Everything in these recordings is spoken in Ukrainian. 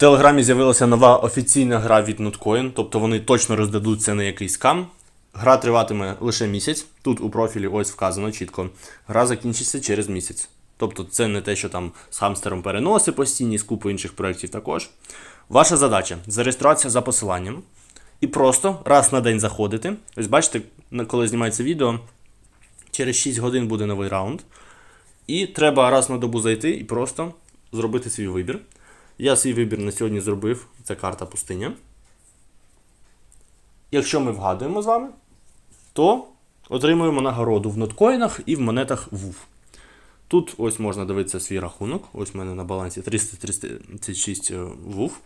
Телеграмі з'явилася нова офіційна гра від Notcoin, тобто вони точно роздадуть це на якийсь скам. Гра триватиме лише місяць. Тут у профілі ось вказано чітко. Гра закінчиться через місяць. Тобто це не те, що там з хамстером переноси постійні, з купою інших проєктів також. Ваша задача зареєструватися за посиланням і просто раз на день заходити. Ось бачите, коли знімається відео, через 6 годин буде новий раунд. І треба раз на добу зайти і просто зробити свій вибір. Я свій вибір на сьогодні зробив. Це карта пустиня. Якщо ми вгадуємо з вами, то отримуємо нагороду в ноткоїнах і в монетах ВУФ. Тут ось можна дивитися свій рахунок. Ось в мене на балансі 336 ВУФ.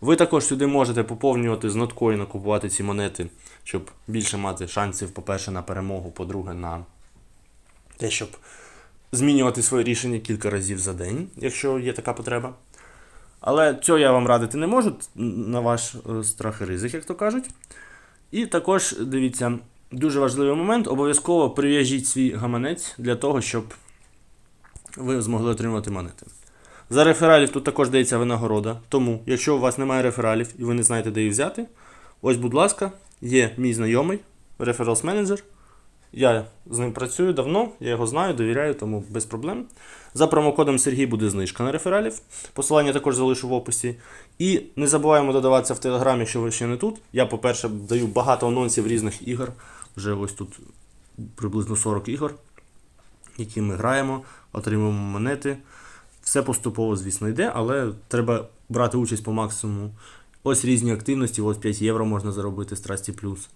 Ви також сюди можете поповнювати з ноткоїна, купувати ці монети, щоб більше мати шансів, по-перше, на перемогу, по-друге, на те, щоб змінювати своє рішення кілька разів за день, якщо є така потреба. Але цього я вам радити не можу, на ваш е, страх і ризик, як то кажуть. І також дивіться, дуже важливий момент: обов'язково прив'яжіть свій гаманець для того, щоб ви змогли отримати монети. За рефералів тут також дається винагорода. Тому, якщо у вас немає рефералів і ви не знаєте, де їх взяти, ось, будь ласка, є мій знайомий, рефералс менеджер. Я з ним працюю давно, я його знаю, довіряю, тому без проблем. За промокодом Сергій буде знижка на рефералів. Посилання також залишу в описі. І не забуваємо додаватися в Телеграм, якщо ви ще не тут. Я, по-перше, даю багато анонсів різних ігор. Вже ось тут приблизно 40 ігор, які ми граємо, отримуємо монети. Все поступово, звісно, йде, але треба брати участь по максимуму. Ось різні активності, ось 5 євро можна заробити страсті плюс.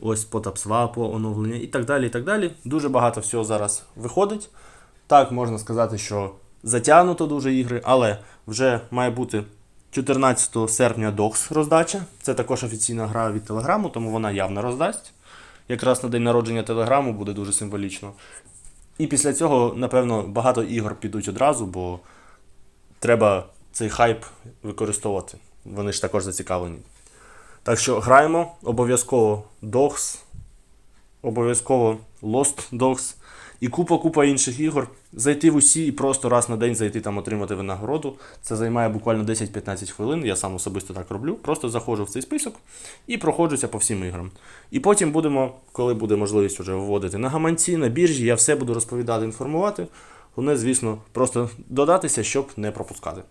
Ось по тапсвапу оновлення і так далі. і так далі. Дуже багато всього зараз виходить. Так, можна сказати, що затягнуто дуже ігри, але вже має бути 14 серпня DOX роздача. Це також офіційна гра від Телеграму, тому вона явно роздасть. Якраз на день народження Телеграму буде дуже символічно. І після цього, напевно, багато ігор підуть одразу, бо треба цей хайп використовувати. Вони ж також зацікавлені. Так що граємо обов'язково Dogs, обов'язково Lost Dogs і купа-купа інших ігор. Зайти в усі і просто раз на день зайти там отримати винагороду. Це займає буквально 10-15 хвилин. Я сам особисто так роблю. Просто заходжу в цей список і проходжуся по всім іграм. І потім будемо, коли буде можливість вже виводити на гаманці, на біржі, я все буду розповідати, інформувати. Головне, звісно, просто додатися, щоб не пропускати.